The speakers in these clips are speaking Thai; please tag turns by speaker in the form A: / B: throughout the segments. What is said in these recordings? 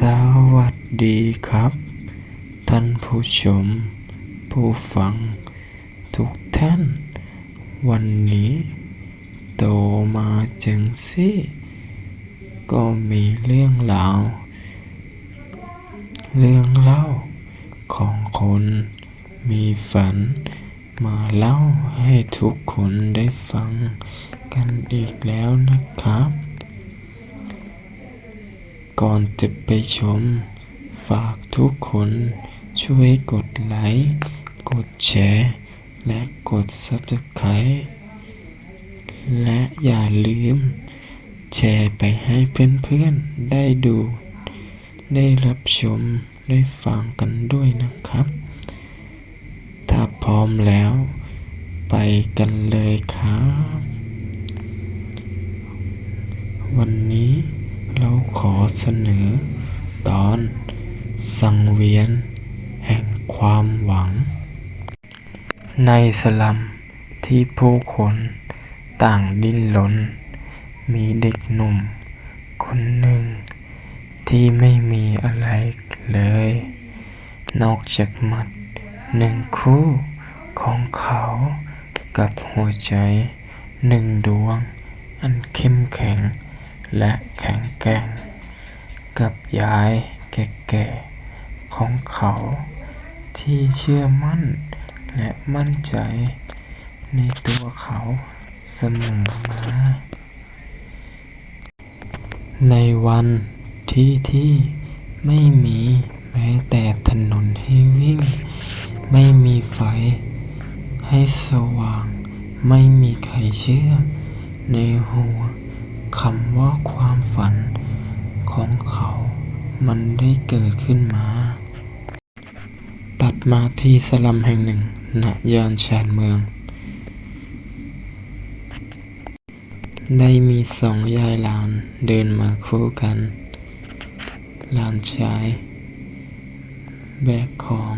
A: สวัสดีครับ ท่านผู้ชม ผู้ฟัง ทุกท่าน วันนี้ โตมาจังสิก็มีเรื่องราว เรื่องเล่าของคนมีฝัน มาเล่าให้ทุกคนได้ฟังกันอีกแล้วนะครับ ก่อนจะไปชม ฝากทุกคนช่วยกดไลค์กดแชร์และกด Subscribe และอย่าลืม แชร์ไปให้เพื่อนๆได้ดู ได้รับชมได้ฟังกันด้วยนะครับ ถ้าพร้อมแล้ว ไปกันเลยครับ วันนี้ เราขอเสนอ ตอน สังเวียน แห่งความหวัง ในสลัมที่ผู้คนต่างดิ้นรนมีเด็กหนุ่ม คนหนึ่ง ที่ไม่มีอะไรเลย นอกจากหมัดหนึ่งคู่ของเขากับหัวใจหนึ่งดวง อันเข้มแข็ง และแข็งแกร่ง กับยายแก่ๆของเขา ที่เชื่อมั่นและมั่นใจในตัวเขาเสมอมาในวันที่ที่ไม่มีแม้แต่ถนนให้วิ่ง ไม่มีไฟให้สว่าง ไม่มีใครเชื่อในหัว คำว่าความฝันของเขา มันได้เกิดขึ้นมา ตัดมาที่สลัมแห่งหนึ่งณยานชานเมือง ได้มีสองยายหลานเดินมาคู่กัน หลานชาย แบกของ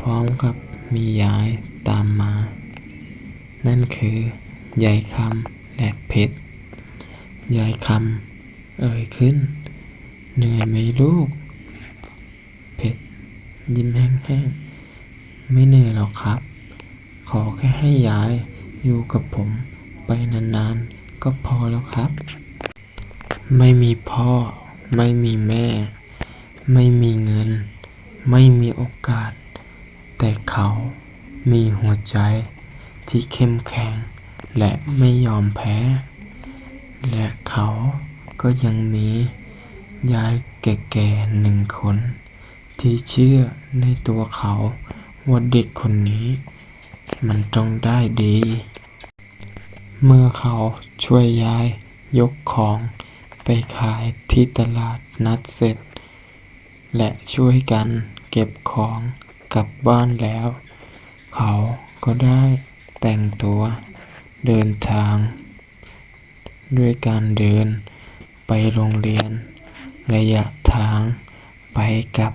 A: พร้อมกับมียายตามมา นั่นคือยายคำและเพชร ยายคำเอ่ยขึ้น เหนื่อยไหมลูก เพชรยิ้มแห้งๆ ไม่เหนื่อยหรอกครับ ขอแค่ให้ยายอยู่กับผมไปนานๆ ก็พอแล้วครับ ไม่มีพ่อ ไม่มีแม่ ไม่มีเงิน ไม่มีโอกาส แต่เขามีหัวใจที่เข้มแข็งและไม่ยอมแพ้ และ เขาก็ยังมียายแก่ๆหนึ่งคน ที่เชื่อในตัวเขาว่าเด็กคนนี้ มันต้องได้ดี เมื่อเขาช่วยยายยกของไปขายที่ตลาดนัดเสร็จ และช่วยกันเก็บของกลับบ้านแล้ว เขาก็ได้แต่งตัวเดินทาง ด้วยการเดิน ไปโรงเรียน ระยะทางไปกลับ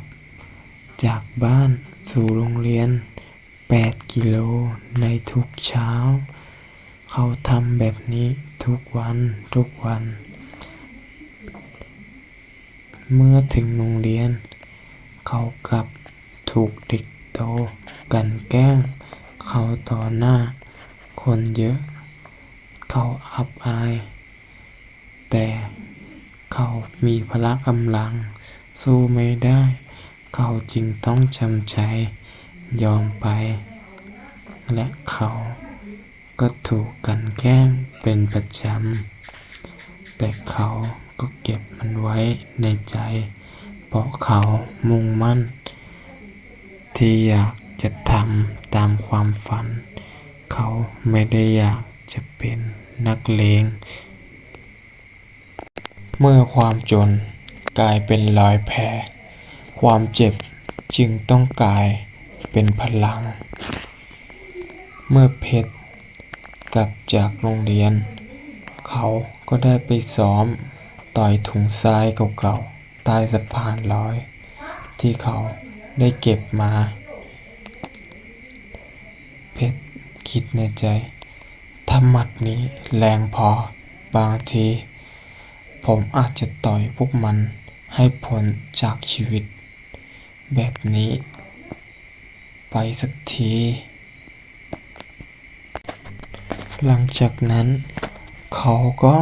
A: จากบ้านสู่โรงเรียน 8 กิโลในทุกเช้า เขาทำแบบนี้ทุกวันทุกวัน เมื่อถึงโรงเรียน เขากลับถูกเด็กโตกันแกล้ง เขาต่อหน้า คนเยอะ เขาอับอาย แต่เขามีพละกำลัง สู้ไม่ได้ เขาจึงต้องจำใจยอมไป และเขาก็ถูกกันแกล้งเป็นประจำ แต่เขาก็เก็บมันไว้ในใจ เพราะเขามุ่งมั่น ที่อยากจะทำตามความฝัน เขาไม่ได้อยากจะเป็นนักเลง เมื่อความจนกลายเป็นรอยแผลความเจ็บจึงต้องกลายเป็นพลัง เมื่อเพชรกลับจากโรงเรียน เขาก็ได้ไปซ้อมต่อยถุงทรายเก่าๆใต้สะพานลอย ที่เขาได้เก็บมา เพชรคิดในใจ ถ้าหมัดนี้แรงพอบางที ผมอาจจะต่อยพวกมันให้พ้นจากชีวิต แบบนี้ ไปสักที หลังจากนั้น เขาก็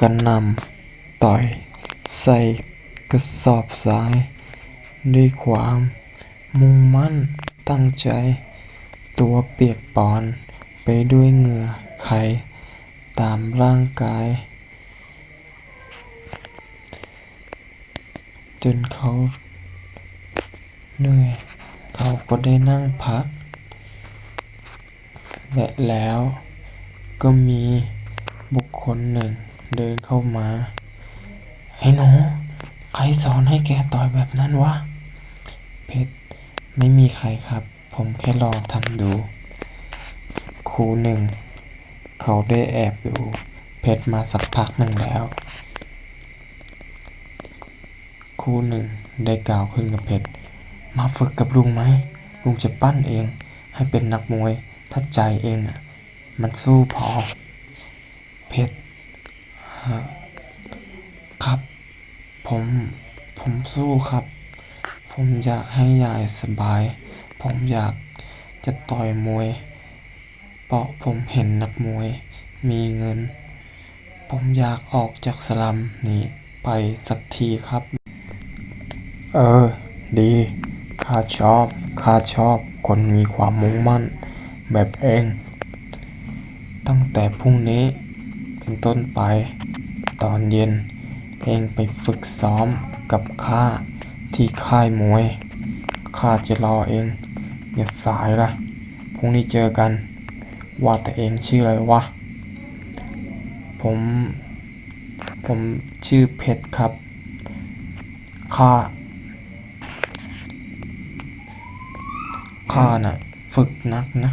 A: กระนำต่อยใส่กระสอบทราย ด้วยความมุ่งมั่นตั้งใจ ตัวเปียกปอนไปด้วยเหงื่อไขตามร่างกาย จนเขาเหนื่อย เขาก็ได้นั่งพัก และแล้วก็มีบุคคลหนึ่งเดินเข้ามาไอ้หนูใครสอนให้แกต่อยแบบนั้นวะ เพชรไม่มีใครครับ ผมแค่ลองทำดู ครูหนึ่ง เขาได้แอบดูเพชรมาสักพักหนึ่งแล้ว ครูหนึ่งได้กล่าวขึ้นกับเพชร มาฝึกกับลุงไหม ลุงจะปั้นเอง ให้เป็นนักมวย ถ้าใจเองอะ มันสู้พอ เพชรครับ ผม ผมสู้ครับ ผมอยากให้ยายสบาย ผมอยากจะต่อยมวย เพราะผมเห็นนักมวย มีเงิน ผมอยากออกจากสลัมนี้ไปสักทีครับ เออ ดีข้าชอบข้าชอบคนมีความมุ่งมั่น แบบเอง ตั้งแต่พรุ่งนี้เป็นต้นไป ตอนเย็น เองไปฝึกซ้อมกับข้าที่ค่ายมวยข้าจะรอเอง อย่าสายละพรุ่งนี้เจอกัน ว่าแต่เองชื่ออะไรวะ ผม ผมชื่อเพชรครับ ข้า ข้าน่ะ ฝึกนักนะ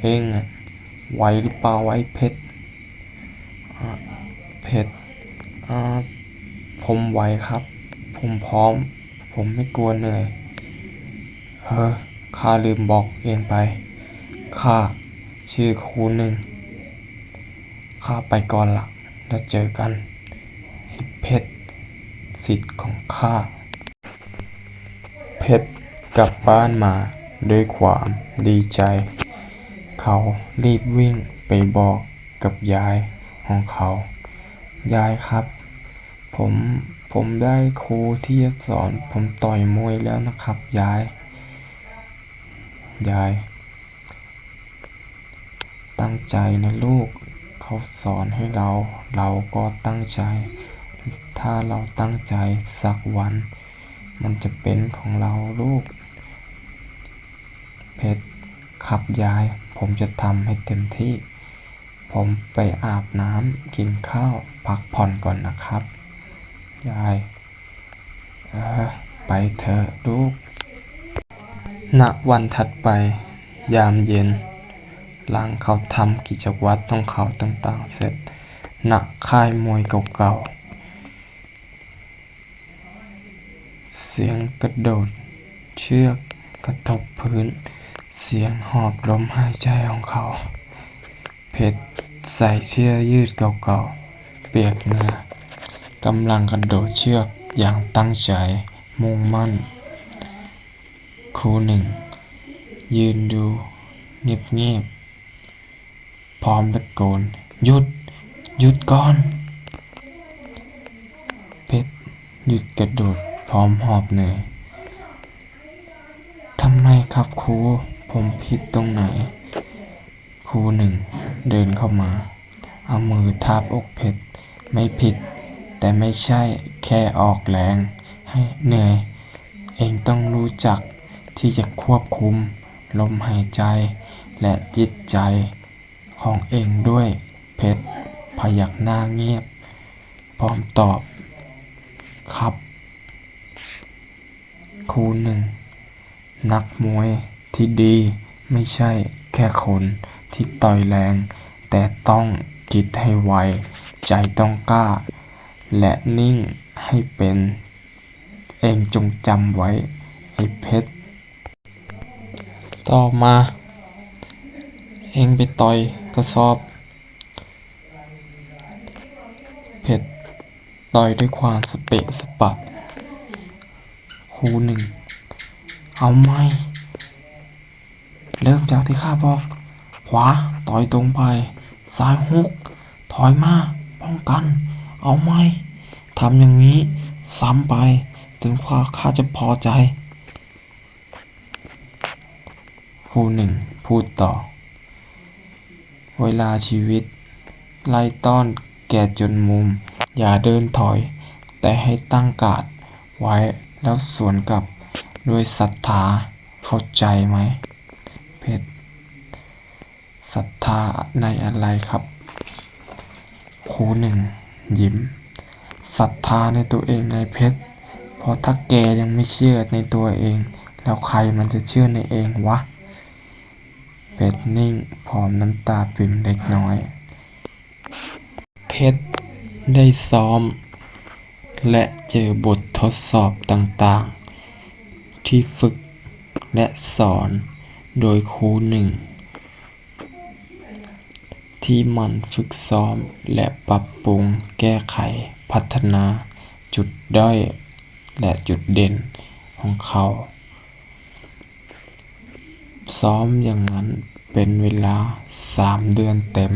A: เองอะไหวหรือเปล่าไว้เพชรเพชรผมไหวครับ ผมพร้อม ผมไม่กลัวเหนื่อย เออข้าลืมบอกเองไป ข้าชื่อครูหนึ่ง ข้าไปก่อนละแล้วเจอกันไอ้เพชรสิทธิ์ของข้า เพชรกลับบ้านมา ด้วยความดีใจ เขารีบวิ่งไปบอกกับยายของเขา ยายครับ ผม ผมได้ครูที่จะสอน ผมต่อยมวยแล้วนะครับ ยาย ยาย ตั้งใจนะลูก เขาสอนให้เรา เราก็ตั้งใจ ถ้าเราตั้งใจสักวัน มันจะเป็นของเราลูก เพชรครับยาย ผมจะทำให้เต็มที่ ผมไปอาบน้ำกินข้าว พักผ่อนก่อนนะครับ ยาย เออ ไปเถอะลูกณวันถัดไป ยามเย็น หลังเขาทำกิจวัตรของเขาต่างๆเสร็จณค่ายมวยเก่าๆ เสียงกระโดด เชือกกระทบพื้น เสียงหอบลมหายใจของเขา เพชรใส่เสื้อยืดเก่าๆ เปียกเหงื่อกำลังกระโดดเชือกอย่างตั้งใจมุ่งมั่น ครูหนึ่ง ยืนดูเงียบๆพร้อมตะโกน หยุด หยุดก่อน เพชรหยุดกระโดดพร้อมหอบเหนื่อยทำไมครับครู ผมผิดตรงไหน ครูหนึ่งเดินเข้ามา เอามือทาบอกเพชรไม่ผิด แต่ไม่ใช่แค่ออกแรง ให้เหนื่อย เองต้องรู้จักที่จะควบคุม ลมหายใจ และจิตใจ ของเองด้วยเพชรพยักหน้าเงียบ พร้อมตอบครับ ครูหนึ่ง นักมวย ที่ดีไม่ใช่แค่คนที่ต่อยแรง แต่ต้องคิดให้ไว ใจต้องกล้า และนิ่งให้เป็น เองจงจำไว้ ไอ้เพชร ต่อมา เองไปต่อยกระสอบ เพชรต่อยด้วยความสเปะสปะครูหนึ่ง เอาไหม เริ่มจากที่ข้าบอก ขวาต่อยตรงไป ซ้ายฮุก ถอยมา ป้องกัน เอาไหมทำอย่างนี้ ซ้ำไปจนกว่าข้าจะพอใจครูหนึ่ง พูดต่อ เวลาชีวิต ไล่ต้อนแก่จนมุม อย่าเดินถอย แต่ให้ตั้งกาดไว้แล้วสวนกลับด้วยศรัทธาเข้าใจไหม เพชรศรัทธาในอะไรครับครูหนึ่งยิ้มศรัทธาในตัวเองในเพชร เพราะถ้าแกยังไม่เชื่อในตัวเอง แล้วใครมันจะเชื่อในเองวะ เพชรนิ่งพร้อมน้ำตาปิ่มเล็กน้อย เพชรได้ซ้อม และเจอบททดสอบต่างๆ ที่ฝึกและสอนโดยครูหนึ่ง ที่หมันฝึกซ้อม และปรับปรุงแก้ไข พัฒนาจุดด้อย และจุดเด่นของเขา ซ้อมอย่างนั้นเป็นเวลาสามเดือนเต็ม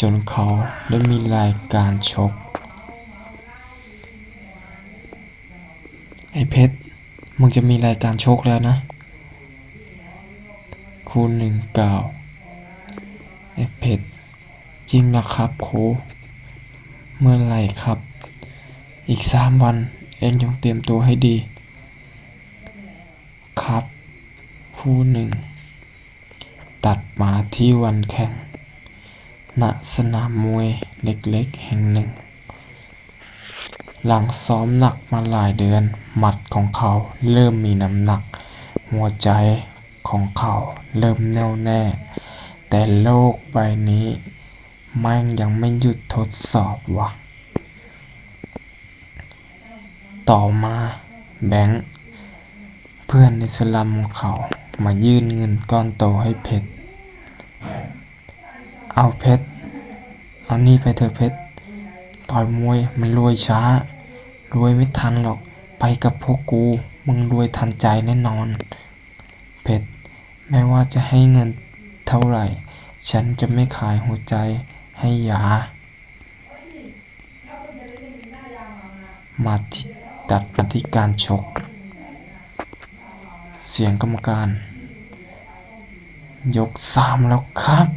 A: จนเขาได้มีรายการชก ไอ้เพชรมึงจะมีรายการชกแล้วนะครูหนึ่งกล่าว ไอ้เพชรจริงนะครับโคเมื่อไรครับ อีกสามวันเองจงเตรียมตัวให้ดี ครับครูหนึ่ง ตัดมาที่วันแข่งณสนามมวยเล็กๆแห่งหนึ่ง หลังซ้อมหนักมาหลายเดือน หมัดของเขาเริ่มมีน้ำหนัก หัวใจของเขาเริ่มแน่วแน่ แต่โลกใบนี้แม่งยังไม่หยุดทดสอบวะต่อมาแบงค์เพื่อนในสลัมของเขามายื่นเงินก้อนโตให้เพชร เอาเพชร เอานี่ไปเถอะเพชร ต่อยมวยมันรวยช้า รวยไม่ทันหรอก ไปกับพวกกู มึงรวยทันใจแน่นอน เพชร ไม่ว่าจะให้เงิน เท่าไหร่ ฉันจะไม่ขายหัวใจให้ยามาที่ตัดมาที่การชก เสียงกรรมการ ยกสามแล้วครับ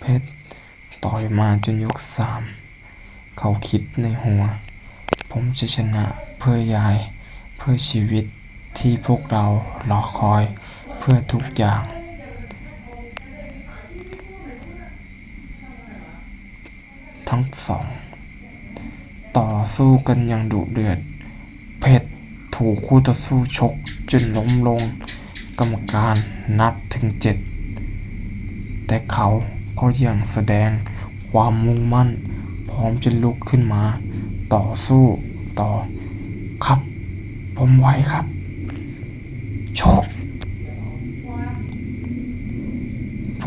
A: เพชรต่อยมาจนยกสามเขาคิดในหัว ผมจะชนะเพื่อยายเพื่อชีวิต ที่พวกเรารอคอยเพื่อทุกอย่าง ทั้งสอง ต่อสู้กันอย่างดุเดือด เพชรถูกคู่ต่อสู้ชกจนล้มลง กรรมการนับถึงเจ็ดแต่เขาก็ยังแสดงความมุ่งมั่น พร้อมจะลุกขึ้นมา ต่อสู้ต่อครับ ผมไหวครับ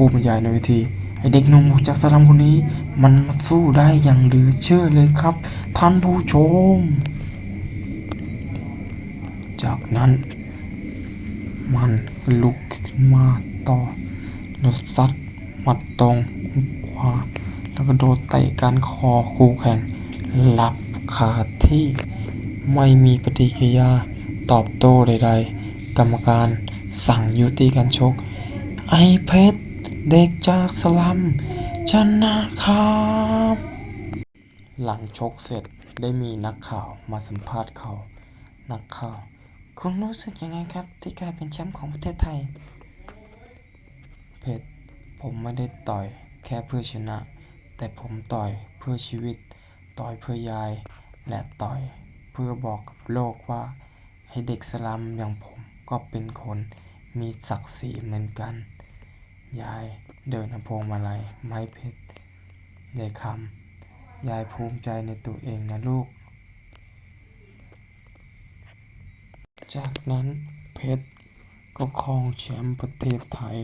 A: ผู้บรรยายในเวทีไอเด็กหนุ่มจากสลัมคนนี้ มันมาสู้ได้อย่างเหลือเชื่อเลยครับ ท่านผู้ชม จากนั้น มันลุกขึ้นมาต่อแล้วซัดหมัดตรงขวาแล้วก็โดนเตะการคอคู่แข่งหลับคาที่ไม่มีปฏิกิริยาตอบโต้ใด ๆ กรรมการสั่งยุติการชก ไอเพชร เด็กจากสลัมชนะครับ หลังชกเสร็จได้มีนักข่าวมาสัมภาษณ์เขา นักข่าว คุณรู้สึกยังไงครับ ที่กลายเป็นแชมป์ของประเทศไทย เพชรผมไม่ได้ต่อยแค่เพื่อชนะ แต่ผมต่อยเพื่อชีวิต ต่อยเพื่อยาย และต่อยเพื่อบอกกับโลกว่า ให้เด็กสลัมอย่างผมก็เป็นคนมีศักดิ์ศรีเหมือนกัน ยายเดินเอาพวงมาลัยไม้เพชรยายคำยายภูมิใจในตัวเองนะลูก จากนั้นเพชรก็ครองแชมป์ประเทศไทย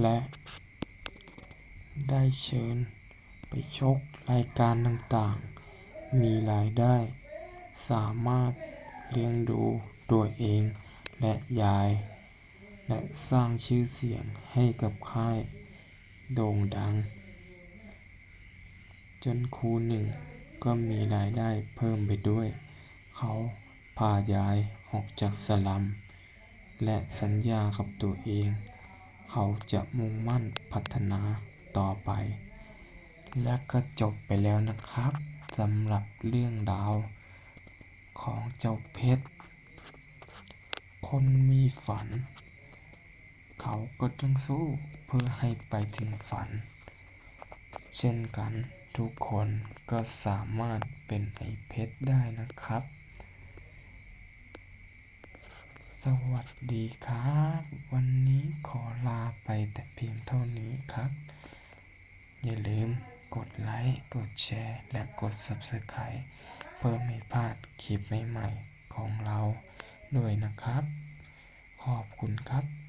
A: และได้เชิญไปชกรายการต่างๆ มีรายได้ สามารถเลี้ยงดูตัวเองและยาย และสร้างชื่อเสียงให้กับค่ายโด่งดัง จนครูหนึ่งก็มีรายได้เพิ่มไปด้วย เขาพาย้ายออกจากสลัม และสัญญากับตัวเอง เขาจะมุ่งมั่นพัฒนาต่อไป และก็จบไปแล้วนะครับสำหรับเรื่องราว ของเจ้าเพชร คนมีฝัน เขาก็ต้องสู้เพื่อให้ไปถึงฝัน เช่นกันทุกคนก็สามารถเป็นไอเพชรได้นะครับ สวัสดีครับ วันนี้ขอลาไปแต่เพียงเท่านี้ครับ อย่าลืมกดไลค์ กดแชร์ และกด Subscribe เพื่อไม่พลาดคลิปใหม่ๆของเราด้วยนะครับ ขอบคุณครับ